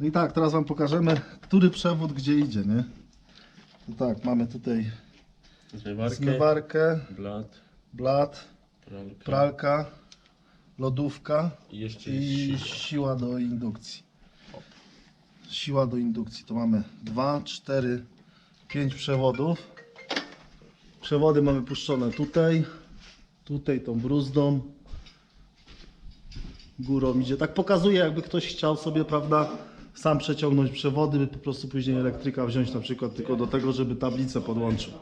No i tak, teraz Wam pokażemy, który przewód gdzie idzie, nie? To tak, mamy tutaj Zmywarkę, zmywarkę, blat, blat, pralkę. pralka, lodówka I i siła do indukcji. Siła do indukcji. To mamy 2, 4, 5 przewodów. Przewody mamy puszczone tutaj, tutaj tą bruzdą. Górą idzie. Tak pokazuje, jakby ktoś chciał sobie, prawda, sam przeciągnąć przewody, by po prostu później elektryka wziąć na przykład tylko do tego, żeby tablicę podłączył.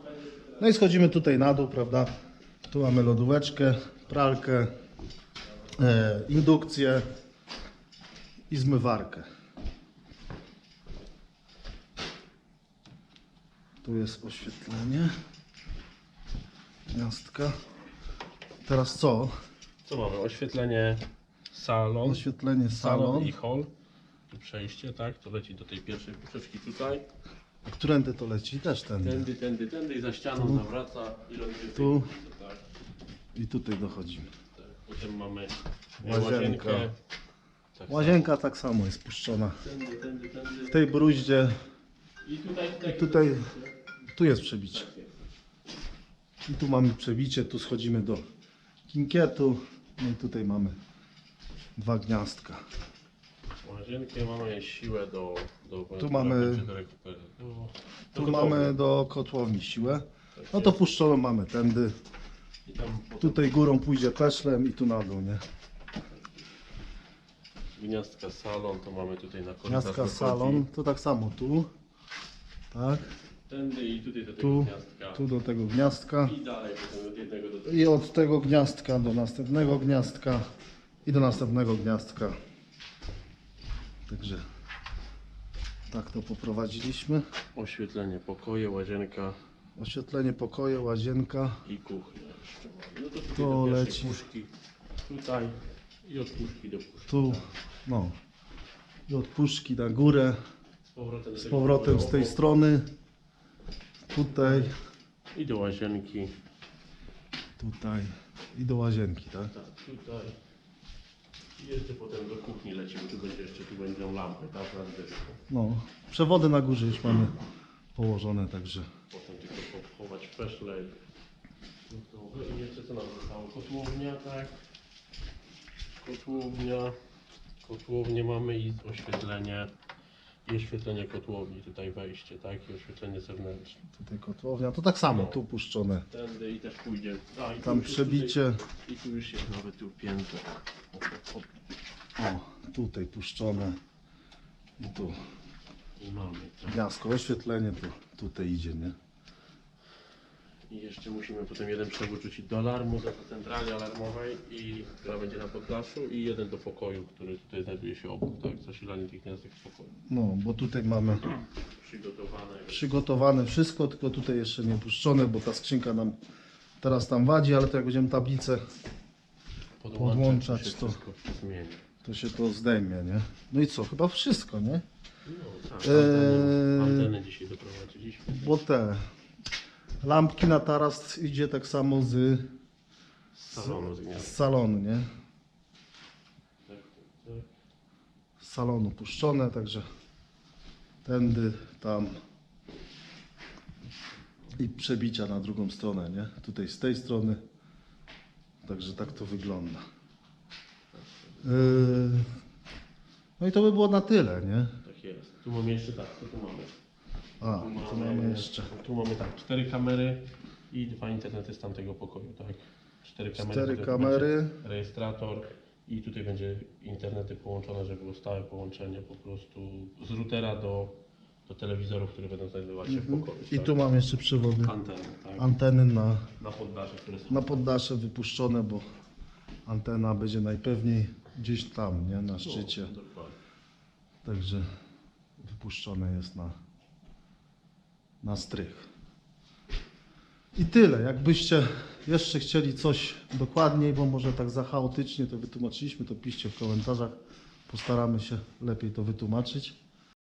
No i schodzimy tutaj na dół, prawda? Tu mamy lodóweczkę, pralkę, e, indukcję i zmywarkę. Tu jest oświetlenie. Gniazdka. Teraz co? Co mamy? Oświetlenie salon, Oświetlenie salon salon. i hall. Tu przejście, tak? To leci do tej pierwszej puszeczki tutaj. A którędy to leci? Też ten. Tędy, tędy, tędy i za ścianą zawraca i ląduje w tej Tu. puszce, tak? I tutaj dochodzimy. tak. Potem mamy Łazienka. łazienkę. Tak Łazienka tak samo jest puszczona. samo. Tędy, tędy, tędy. W tej bruździe, I tutaj, tutaj. tutaj, tu jest przebicie. I tu mamy przebicie, tu schodzimy do kinkietu. No i tutaj mamy dwa gniazdka. Łazienkę mamy siłę do. do Tu mamy- do, do, do, Tu mamy do kotłowni siłę. No to puszczoną mamy tędy. I tam potem Tutaj górą pójdzie peszlem i tu na dół, nie? gniazdka salon, to mamy tutaj na korytarz. Gniazdka wychodzi. salon, to tak samo tu. Tak, Tędy i tutaj do tego tu, gniazdka. tu do tego gniazdka. I dalej potem od jednego do I od tego gniazdka do następnego gniazdka i do następnego gniazdka. Także tak to poprowadziliśmy. Oświetlenie pokoje, łazienka Oświetlenie pokoju, łazienka. i kuchnia jeszcze mamy. No to tutaj To do pierwszej leci. puszki. Tutaj i od puszki do puszki. Tu, no. I od puszki na górę. Z powrotem, Z tego powrotem z tej strony. Tutaj, I do łazienki. tutaj i do łazienki, tak? Tak, tutaj. I jeszcze potem do kuchni lecimy. Tu będzie jeszcze, tu będą lampy, tak? Raz No, przewody na górze już mamy położone, także Potem tylko pochować peszle. Gotowe. I jeszcze co nam zostało? Kotłownia, tak? Kotłownia. Kotłownię mamy i oświetlenie. I oświetlenie kotłowni, tutaj wejście, tak? I oświetlenie zewnętrzne. tutaj kotłownia, to tak samo, tu puszczone. Tędy i też pójdzie. A, i tu Tam już jest przebicie, Tutaj, I tu już jest nawet. Hop, hop, hop. o, tutaj puszczone. I tu I mamy. Tak? gniazdko, oświetlenie, tu, tutaj idzie, nie? I jeszcze musimy potem jeden przewód rzucić do alarmu, do centrali alarmowej, i, która będzie na poddaszu i jeden do pokoju, który tutaj znajduje się obok, tak? Zasilanie tych gniazdek w pokoju. No, bo tutaj mamy Przygotowane. przygotowane wszystko, tylko tutaj jeszcze nie puszczone, bo ta skrzynka nam teraz tam wadzi, ale to jak będziemy tablicę, Podłączać to się to. wszystko zmieni. to się to zdejmie, nie? No i co, chyba wszystko, nie? No tak, Eee. anteny, anteny dzisiaj doprowadziliśmy. Bo te lampki na taras idzie tak samo z, Z salonu z z salonu, nie? Z salonu puszczone, także tędy, tam i przebicia na drugą stronę, nie? Tutaj z tej strony. Także tak to wygląda. Yy, No i to by było na tyle, nie? Tak jest. Tu mamy jeszcze tak, to tu mamy. A, tu mamy jeszcze Tu mamy tak, cztery kamery i dwa internety z tamtego pokoju, tak? Cztery kamery. cztery tutaj kamery. będzie Rejestrator i tutaj będzie internety połączone, żeby było stałe połączenie po prostu z routera do, do telewizorów, które będą znajdować się w pokoju. Mhm. I tak? tu mam jeszcze przewody. anteny, tak? Anteny na, Na poddasze, które są. na poddasze wypuszczone, bo antena będzie najpewniej gdzieś tam, nie? Na szczycie. No, dokładnie. Także wypuszczone jest na, na strych. I tyle. Jakbyście jeszcze chcieli coś dokładniej, bo może tak za chaotycznie to wytłumaczyliśmy, to piszcie w komentarzach. Postaramy się lepiej to wytłumaczyć.